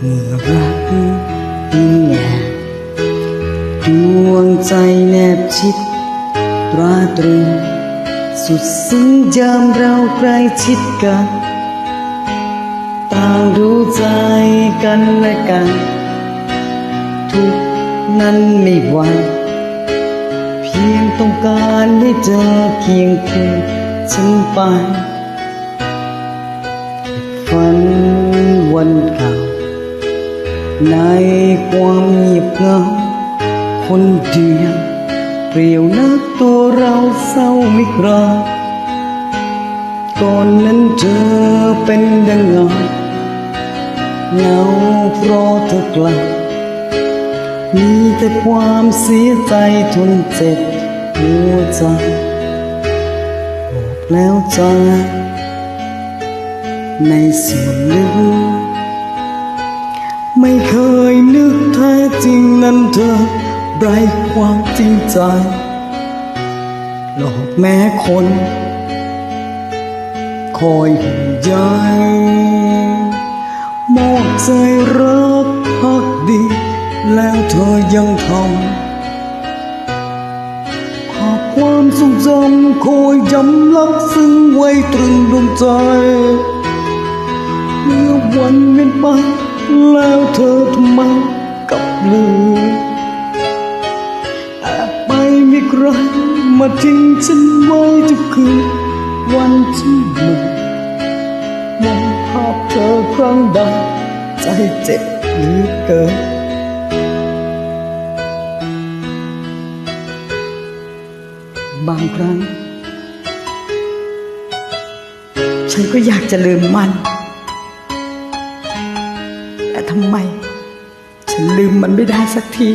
เมื่อรักยิ่งใหญ่ดวงใจแนบชิดตราตรึงสุดซึ้งยามเราใกล้ชิดกัน ต่างรู้ใจกันและกัน ทุกนั้นไม่หวั่นเพียงต้องการให้เจอเคียงคู่ฉันไปฝันวันเก่า ในความเงียบเงาคนเดียวเปลี่ยวนักตัวเราเศร้าไม่คราก่อนนั้นเธอเป็นดังเงาเงาเพราะเธอกลับมีแต่ความเสียใจทนเจ็บหัวใจบอกแล้วใจในส่วนลึก จริงนั้นเธอไร้ความจริงใจ หลอกแม้คน คอยห่วงใยมอบใจรักพักดี แล้วเธอยังทำภาพความทรงจำคอยย้ำลักซึ่งไว้ตรึงดวงใจเมื่อวันเป็นไปแล้วเธอทำไม กับลืมแอบไปมีใครมาทิ้งฉันไว้ทุกคืนวันที่มึนมองภาพเธอครั้งใดใจเจ็บเหลือเกินบางครั้ง ฉันก็อยากจะลืมมัน แต่ทำไม ฉันลืมมันไม่ได้สักที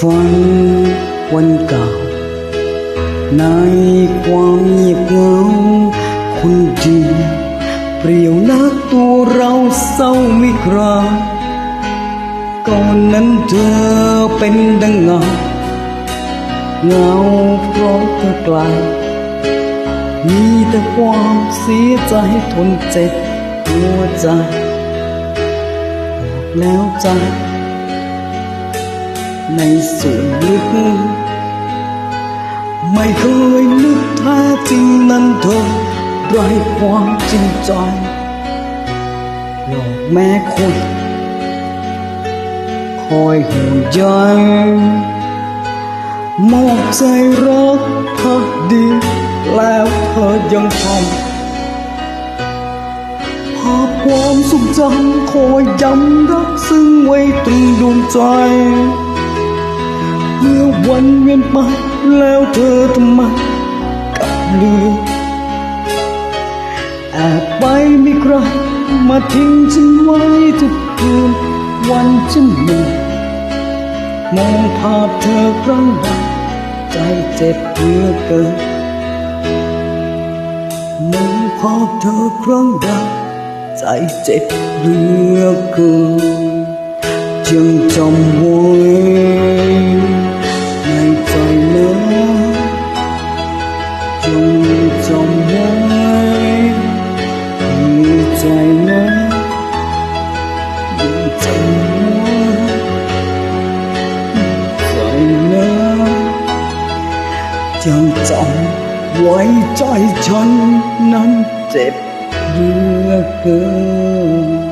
ฝันวันเก่า ในความเงียบเงาคนเดียวเปลี่ยวนักตัวเราเศร้าไม่คราก่อนนั้นเธอเป็นดังเงา เงาเพราะเธอไกลมีแต่ความเสียใจทนเจ็บหัวใจบอกแล้วใจ ในส่วนลึก ไม่เคยนึกแท้จริงนั้นเธอไร้ความจริงใจหลอกแม้คนคอยห่วงใยมอบใจรักพักดี แล้วเธอยังทำภาพความทรงจำคอยย้ำรักซึ่งไว้ตรึงดวงใจ เมื่อวันเวียนไปแล้วเธอทำไมกลับลืมแอบไปมีใครมาทิ้งฉันไว้ทุกคืนวันฉันเหนื่อยมองภาพเธอครั้งใดใจเจ็บเหลือเกินมองภาพเธอครั้งใดใจเจ็บเหลือเกิน ยังจำไว้ใจฉันนั้นเจ็บเหลือเกิน